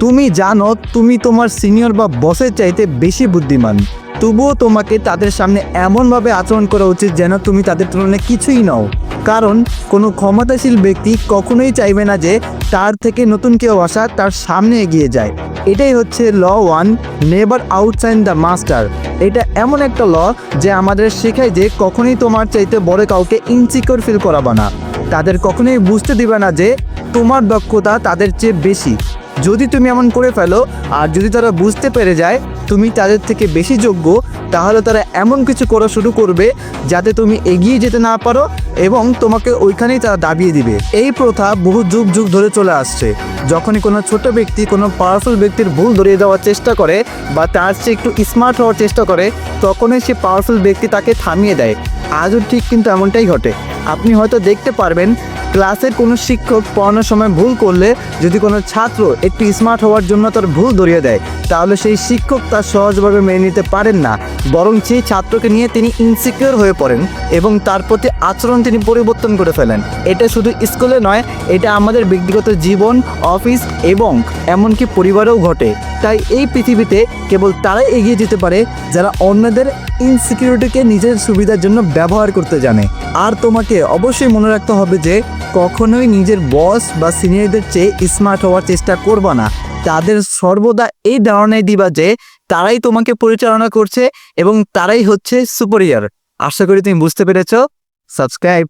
তুমি জানো, তুমি তোমার সিনিয়র বা বসের চাইতে বেশি বুদ্ধিমান। তবুও তোমাকে তাদের সামনে এমনভাবে আচরণ করা উচিত যেন তুমি তাদের তুলনায় কিছুই নও। কারণ, কোনো ক্ষমতাশীল ব্যক্তি কখনোই চাইবে না যে তার থেকে নতুন কেউ আসা তার সামনে এগিয়ে যায়। এটাই হচ্ছে law one never outside the master এটা এমন একটা ল যে আমাদের শেখায় যে কখনোই তোমার চাইতে বড় কাউকে ইনসিকিউর ফিল করাবা না। তাদের কখনোই বুঝতে দিবে না যে তোমার দক্ষতা তাদের চেয়ে বেশি। যদি তুমি এমন করে ফেলো, আর যদি তারা বুঝতে পেরে যায় তুমি তাদের থেকে বেশি যোগ্য, তাহলে তারা এমন কিছু করা শুরু করবে যাতে তুমি এগিয়ে যেতে না পারো এবং তোমাকে ওইখানেই তারা দাবিয়ে দিবে। এই প্রথা বহু যুগ যুগ ধরে চলে আসছে। যখনই কোনো ছোট ব্যক্তি কোনো পাওয়ারফুল ব্যক্তির ভুল ধরিয়ে দেওয়ার চেষ্টা করে বা তার চেয়ে একটু স্মার্ট হওয়ার চেষ্টা করে, তখনই সে পাওয়ারফুল ব্যক্তি তাকে থামিয়ে দেয়। আজও ঠিক কিন্তু এমনটাই ঘটে। আপনি হয়তো দেখতে পারবেন ক্লাসের কোনো শিক্ষক পড়ানোর সময় ভুল করলে যদি কোনো ছাত্র একটু স্মার্ট হওয়ার জন্য তার ভুল ধরিয়ে দেয়, তাহলে সেই শিক্ষক তার সহজভাবে মেনে নিতে পারেন না। বরং সেই ছাত্রকে নিয়ে তিনি ইনসিকিউর হয়ে পড়েন এবং তার প্রতি আচরণ তিনি পরিবর্তন করে ফেলেন। এটা শুধু স্কুলে নয়, এটা আমাদের ব্যক্তিগত জীবন, অফিস এবং এমনকি পরিবারেও ঘটে। তাই এই পৃথিবীতে কেবল তারাই এগিয়ে যেতে পারে যারা অন্যদের ইনসিকিউরিটিকে নিজের সুবিধার জন্য ব্যবহার করতে জানে। আর তোমাকে অবশ্যই মনে রাখতে হবে যে কখনোই নিজের বস বা সিনিয়রদের চেয়ে স্মার্ট হওয়ার চেষ্টা করবা না। তাদের সর্বদা এই ধারণায় দিবা যে তারাই তোমাকে পরিচালনা করছে এবং তারাই হচ্ছে সুপারিয়ার আশা করি তুমি বুঝতে পেরেছ। সাবস্ক্রাইব